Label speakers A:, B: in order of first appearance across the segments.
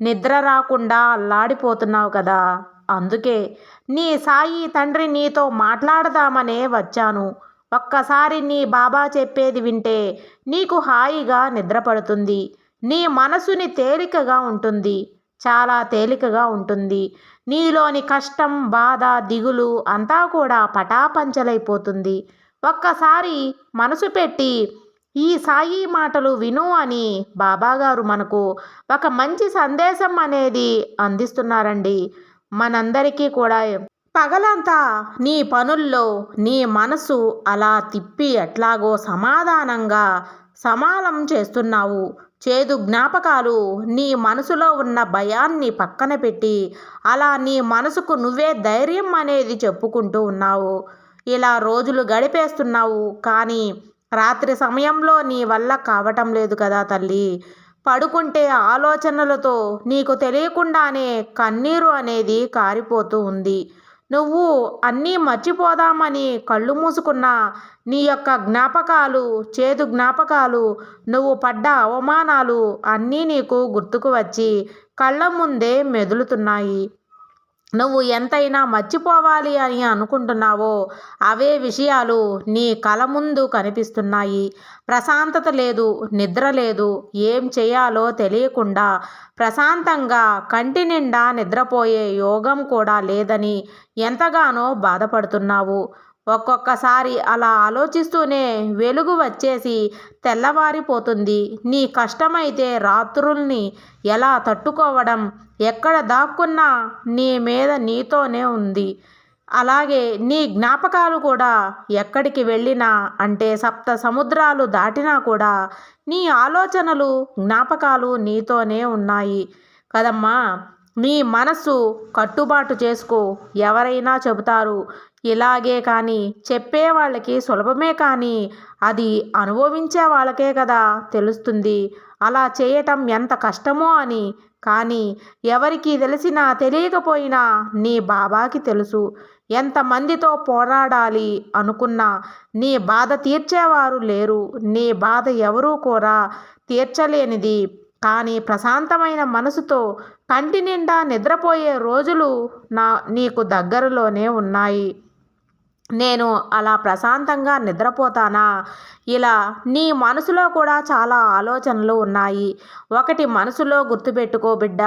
A: నిద్ర రాకుండా అల్లాడిపోతున్నావు కదా. అందుకే నీ సాయి తండ్రి నీతో మాట్లాడదామనే వచ్చాను. ఒక్కసారి నీ బాబా చెప్పేది వింటే నీకు హాయిగా నిద్రపడుతుంది నీ మనసుని తేలికగా ఉంటుంది. చాలా తేలికగా ఉంటుంది. నీలోని కష్టం బాధ దిగులు అంతా కూడా పటాపంచలైపోతుంది. ఒక్కసారి మనసు పెట్టి ఈ సాయి మాటలు విను అని బాబాగారు మనకు ఒక మంచి సందేశం అనేది అందిస్తున్నారండి. మనందరికీ కూడా పగలంతా నీ పనుల్లో నీ మనసు అలా తిప్పి ఎట్లాగో సమాధానంగా సమాలం చేస్తున్నావు. చేదు జ్ఞాపకాలు నీ మనసులో ఉన్న భయాన్ని పక్కన పెట్టి అలా నీ మనసుకు నువ్వే ధైర్యం అనేది చెప్పుకుంటూ ఉన్నావు. ఇలా రోజులు గడిపేస్తున్నావు కానీ రాత్రి సమయంలో నీ వల్ల కావటం లేదు కదా తల్లి. పడుకుంటే ఆలోచనలతో నీకు తెలియకుండానే కన్నీరు అనేది కారిపోతూ ఉంది. నువ్వు అన్నీ మర్చిపోదామని కళ్ళు మూసుకున్న నీ యొక్క జ్ఞాపకాలు చేదు జ్ఞాపకాలు నువ్వు పడ్డ అవమానాలు అన్నీ నీకు గుర్తుకు వచ్చి కళ్ళ ముందే మెదులుతున్నాయి. నువ్వు ఎంతైనా మర్చిపోవాలి అని అనుకుంటున్నావో అవే విషయాలు నీ కల ముందు కనిపిస్తున్నాయి. ప్రశాంతత లేదు నిద్ర లేదు ఏం చేయాలో తెలియకుండా ప్రశాంతంగా కంటి నిండా నిద్రపోయే యోగం కూడా లేదని ఎంతగానో బాధపడుతున్నావు. ఒక్కొక్కసారి అలా ఆలోచిస్తూనే వెలుగు వచ్చేసి తెల్లవారిపోతుంది. నీ కష్టమైతే రాత్రుల్ని ఎలా తట్టుకోవడం ఎక్కడ దాక్కున్నా నీ మీద నీతోనే ఉంది. అలాగే నీ జ్ఞాపకాలు కూడా ఎక్కడికి వెళ్ళినా అంటే సప్త సముద్రాలు దాటినా కూడా నీ ఆలోచనలు జ్ఞాపకాలు నీతోనే ఉన్నాయి. కదమ్మా! నీ మనసు కట్టుబాటు చేసుకో. ఎవరైనా చెబుతారు ఇలాగే కానీ చెప్పే వాళ్ళకి సులభమే కానీ అది అనుభవించే వాళ్ళకే కదా తెలుస్తుంది. అలా చేయటం ఎంత కష్టమో అని. కానీ ఎవరికి తెలిసినా తెలియకపోయినా నీ బాబాకి తెలుసు. ఎంతమందితో పోరాడాలి అనుకున్నా నీ బాధ తీర్చేవారు లేరు. నీ బాధ ఎవరూ కూడా తీర్చలేనిది కానీ ప్రశాంతమైన మనసుతో కంటి నిండా నిద్రపోయే రోజులు నా నీకు దగ్గరలోనే ఉన్నాయి. నేను అలా ప్రశాంతంగా నిద్రపోతానా? ఇలా నీ మనసులో కూడా చాలా ఆలోచనలు ఉన్నాయి. ఒకటి మనసులో గుర్తుపెట్టుకో బిడ్డ.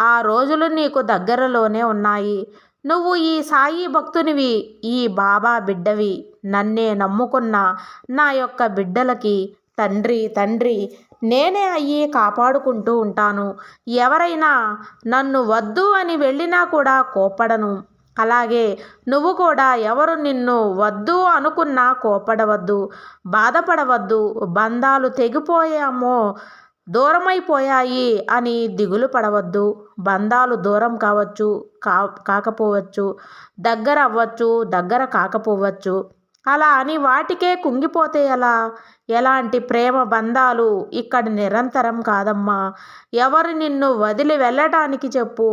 A: ఆ రోజులు నీకు దగ్గరలోనే ఉన్నాయి. నువ్వు ఈ సాయి భక్తునివి ఈ బాబా బిడ్డవి. నన్నే నమ్ముకున్న నా యొక్క బిడ్డలకి తండ్రి తండ్రి నేనే అయ్యి కాపాడుకుంటూ ఉంటాను. ఎవరైనా నన్ను వద్దు అని వెళ్ళినా కూడా కోపడను అలాగే నువ్వు కూడా ఎవరు నిన్ను వద్దు అనుకున్నా కోపడవద్దు బాధపడవద్దు బంధాలు తెగిపోయామో దూరమైపోయాయి అని దిగులు పడవద్దు. బంధాలు దూరం కావచ్చు కా కాకపోవచ్చు దగ్గర అవ్వచ్చు దగ్గర కాకపోవచ్చు. అలా అని వాటికే కుంగిపోతే ఎలా? ఎలాంటి ప్రేమ బంధాలు ఇక్కడ నిరంతరం కాదమ్మా. ఎవరు నిన్ను వదిలి వెళ్ళటానికి చెప్పు.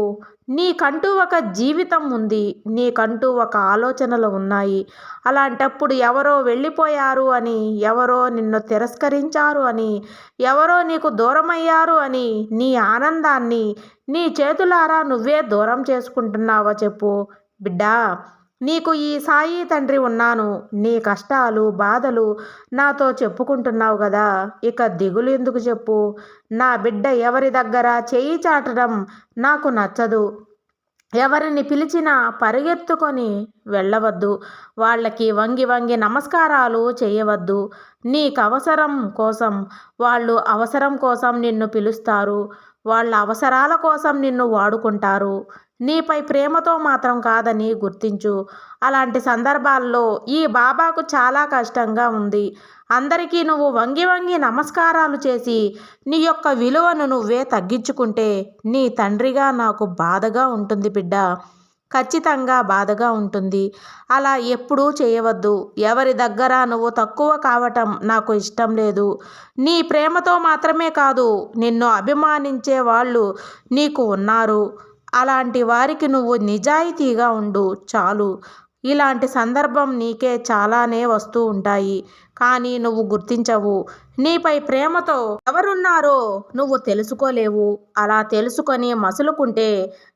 A: నీకంటూ ఒక జీవితం ఉంది. నీకంటూ ఒక ఆలోచనలు ఉన్నాయి. అలాంటప్పుడు ఎవరో వెళ్ళిపోయారు అని ఎవరో నిన్ను తిరస్కరించారు అని ఎవరో నీకు దూరమయ్యారు అని నీ ఆనందాన్ని నీ చేతులారా నువ్వే దూరం చేసుకుంటున్నావా చెప్పు. బిడ్డా నీకు ఈ సాయి తండ్రి ఉన్నాను. నీ కష్టాలు బాధలు నాతో చెప్పుకుంటున్నావు కదా ఇక దిగులు ఎందుకు చెప్పు? నా బిడ్డ ఎవరి దగ్గర చేయి చాటడం నాకు నచ్చదు. ఎవరిని పిలిచినా పరిగెత్తుకొని వెళ్ళవద్దు. వాళ్ళకి వంగి వంగి నమస్కారాలు చేయవద్దు. నీకు అవసరం కోసం వాళ్ళు అవసరం కోసం నిన్ను పిలుస్తారు. వాళ్ళ అవసరాల కోసం నిన్ను వాడుకుంటారు. నీపై ప్రేమతో మాత్రం కాదని గుర్తించు. అలాంటి సందర్భాల్లో ఈ బాబాకు చాలా కష్టంగా ఉంది. అందరికీ నువ్వు వంగి వంగి నమస్కారాలు చేసి నీ యొక్క విలువను నువ్వే తగ్గించుకుంటే నీ తండ్రిగా నాకు బాధగా ఉంటుంది బిడ్డ. ఖచ్చితంగా బాధగా ఉంటుంది. అలా ఎప్పుడూ చేయవద్దు. ఎవరి దగ్గర నువ్వు తక్కువ కావటం నాకు ఇష్టం లేదు. నీ ప్రేమతో మాత్రమే కాదు నిన్ను అభిమానించే వాళ్ళు నీకు ఉన్నారు. అలాంటి వారికి నువ్వు నిజాయితీగా ఉండు చాలు. ఇలాంటి సందర్భం నీకే చాలానే వస్తూ ఉంటాయి. కానీ నువ్వు గుర్తించవు. నీపై ప్రేమతో ఎవరున్నారో నువ్వు తెలుసుకోలేవు. అలా తెలుసుకొని మసులుకుంటే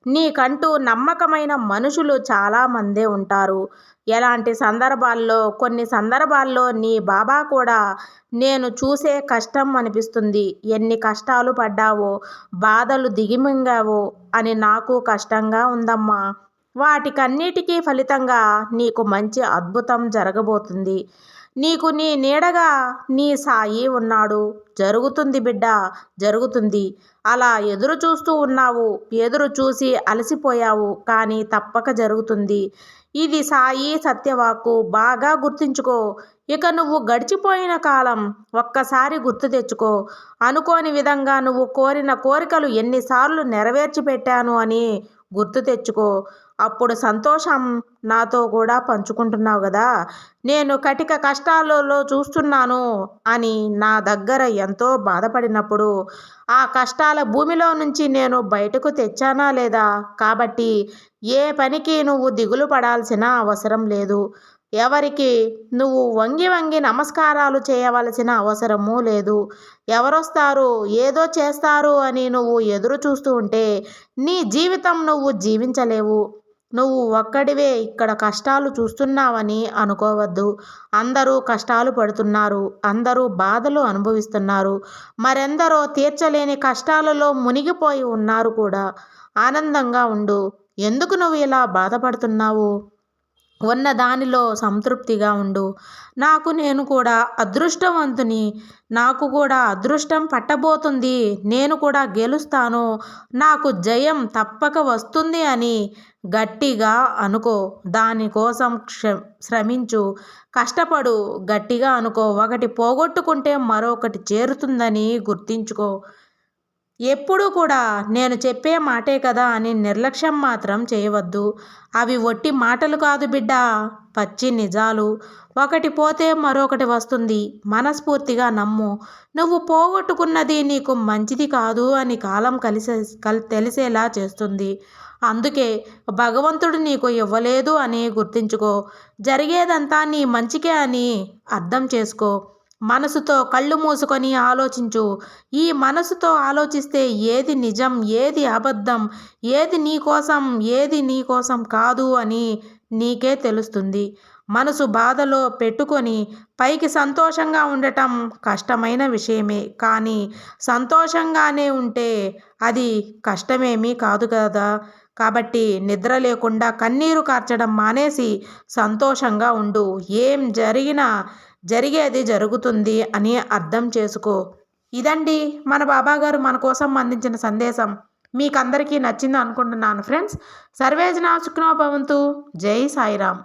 A: నీకంటూ నమ్మకమైన మనుషులు చాలామందే ఉంటారు. ఎలాంటి సందర్భాల్లో కొన్ని సందర్భాల్లో నీ బాబా కూడా నేను చూసే కష్టం అనిపిస్తుంది. ఎన్ని కష్టాలు పడ్డావో బాధలు దిగిమింగావో అని నాకు కష్టంగా ఉందమ్మా. వాటికన్నిటికీ ఫలితంగా నీకు మంచి అద్భుతం జరగబోతుంది. నీకు నీ నీడగా నీ సాయి ఉన్నాడు. జరుగుతుంది బిడ్డ జరుగుతుంది. అలా ఎదురు చూస్తూ ఉన్నావు. ఎదురు చూసి అలసిపోయావు కానీ తప్పక జరుగుతుంది. ఇది సాయి సత్యవాకు బాగా గుర్తుంచుకో. ఇక నువ్వు గడిచిపోయిన కాలం ఒక్కసారి గుర్తు తెచ్చుకో. అనుకోని విధంగా నువ్వు కోరిన కోరికలు ఎన్నిసార్లు నెరవేర్చి పెట్టాను అని గుర్తు తెచ్చుకో. అప్పుడు సంతోషం నాతో కూడా పంచుకుంటున్నావు కదా. నేను కటిక కష్టాలలో చూస్తున్నాను అని నా దగ్గర ఎంతో బాధపడినప్పుడు ఆ కష్టాల భూమిలో నుంచి నేను బయటకు తెచ్చానా లేదా? కాబట్టి ఏ పనికి నువ్వు దిగులు పడాల్సిన అవసరం లేదు. ఎవరికి? నువ్వు వంగి వంగి నమస్కారాలు చేయవలసిన అవసరమూ లేదు. ఎవరొస్తారు? ఏదో చేస్తారు అని నువ్వు ఎదురు చూస్తూ ఉంటే నీ జీవితం నువ్వు జీవించలేవు. నువ్వు ఒక్కడివే ఇక్కడ కష్టాలు చూస్తున్నావని అనుకోవద్దు. అందరూ కష్టాలు పడుతున్నారు. అందరూ బాధలు అనుభవిస్తున్నారు. మరెందరో తీర్చలేని కష్టాలలో మునిగిపోయి ఉన్నారు కూడా. ఆనందంగా ఉండు. ఎందుకు నువ్వు ఇలా బాధపడుతున్నావు? ఉన్న దానిలో సంతృప్తిగా ఉండు. నాకు నేను కూడా అదృష్టవంతుని నాకు కూడా అదృష్టం పట్టబోతుంది. నేను కూడా గెలుస్తాను. నాకు జయం తప్పక వస్తుంది అని గట్టిగా అనుకో. దానికోసం శ్రమించు. కష్టపడు. గట్టిగా అనుకో. ఒకటి పోగొట్టుకుంటే మరొకటి చేరుతుందని గుర్తించుకో. ఎప్పుడూ కూడా నేను చెప్పే మాటే కదా అని నిర్లక్ష్యం మాత్రం చేయవద్దు. అవి ఒట్టి మాటలు కాదు బిడ్డ. పచ్చి నిజాలు. ఒకటి పోతే మరొకటి వస్తుంది. మనస్ఫూర్తిగా నమ్ము. నువ్వు పోగొట్టుకున్నది నీకు మంచిది కాదు అని కాలం కలిసే కల్ తెలిసేలా చేస్తుంది. అందుకే భగవంతుడు నీకు ఇవ్వలేదు అని గుర్తించుకో. జరిగేదంతా నీ మంచికే అని అర్థం చేసుకో. మనసుతో కళ్ళు మూసుకొని ఆలోచించు. ఈ మనసుతో ఆలోచిస్తే ఏది నిజం ఏది అబద్ధం ఏది నీ కోసం ఏది నీ కోసం కాదు అని నీకే తెలుస్తుంది. మనసు బాధలో పెట్టుకొని పైకి సంతోషంగా ఉండటం కష్టమైన విషయమే. కానీ సంతోషంగానే ఉంటే అది కష్టమేమీ కాదు కదా. కాబట్టి నిద్ర లేకుండా కన్నీరు కార్చడం మానేసి సంతోషంగా ఉండు. ఏం జరిగినా జరిగేది జరుగుతుంది అని అర్థం చేసుకో. ఇదండి మన బాబాగారు మన కోసం అందించిన సందేశం. మీకు అందరికీ నచ్చింది అనుకుంటున్నాను ఫ్రెండ్స్. సర్వేజన సుఖ్నో భవంతు జై సాయిరామ్.